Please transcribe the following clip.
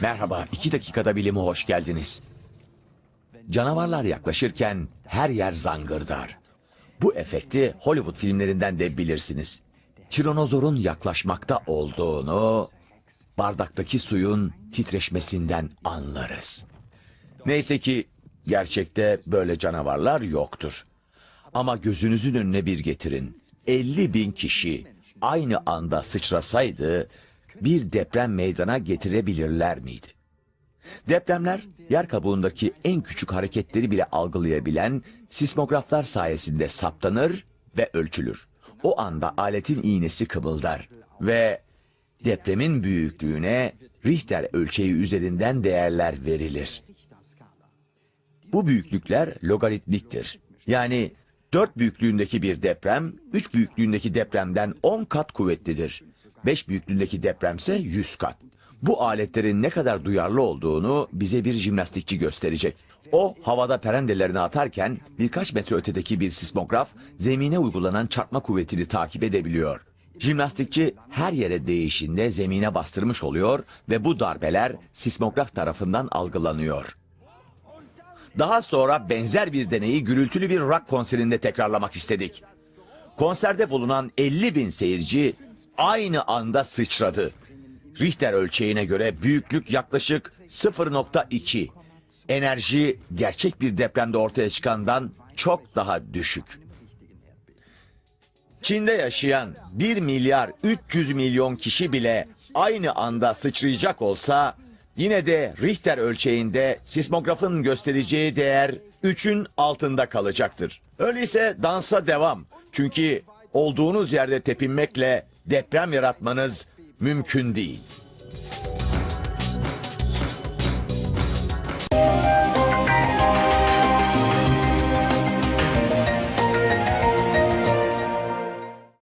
Merhaba, iki dakikada bilime hoş geldiniz. Canavarlar yaklaşırken her yer zangırdar. Bu efekti Hollywood filmlerinden de bilirsiniz. Tiranozorun yaklaşmakta olduğunu bardaktaki suyun titreşmesinden anlarız. Neyse ki gerçekte böyle canavarlar yoktur. Ama gözünüzün önüne bir getirin. 50 bin kişi aynı anda sıçrasaydı bir deprem meydana getirebilirler miydi? Depremler yer kabuğundaki en küçük hareketleri bile algılayabilen sismograflar sayesinde saptanır ve ölçülür. O anda aletin iğnesi kımıldar ve depremin büyüklüğüne Richter ölçeği üzerinden değerler verilir. Bu büyüklükler logaritmiktir. Yani 4 büyüklüğündeki bir deprem 3 büyüklüğündeki depremden 10 kat kuvvetlidir. 5 büyüklüğündeki depremse 100 kat. Bu aletlerin ne kadar duyarlı olduğunu bize bir jimnastikçi gösterecek. O havada perendelerini atarken birkaç metre ötedeki bir sismograf zemine uygulanan çarpma kuvvetini takip edebiliyor. Jimnastikçi her yere değişinde zemine bastırmış oluyor ve bu darbeler sismograf tarafından algılanıyor. Daha sonra benzer bir deneyi gürültülü bir rock konserinde tekrarlamak istedik. Konserde bulunan 50 bin seyirci aynı anda sıçradı. Richter ölçeğine göre büyüklük yaklaşık 0.2. Enerji gerçek bir depremde ortaya çıkandan çok daha düşük. Çin'de yaşayan 1 milyar 300 milyon kişi bile aynı anda sıçrayacak olsa yine de Richter ölçeğinde sismografın göstereceği değer 3'ün altında kalacaktır. Öyleyse dansa devam. Çünkü olduğunuz yerde tepinmekle deprem yaratmanız mümkün değil.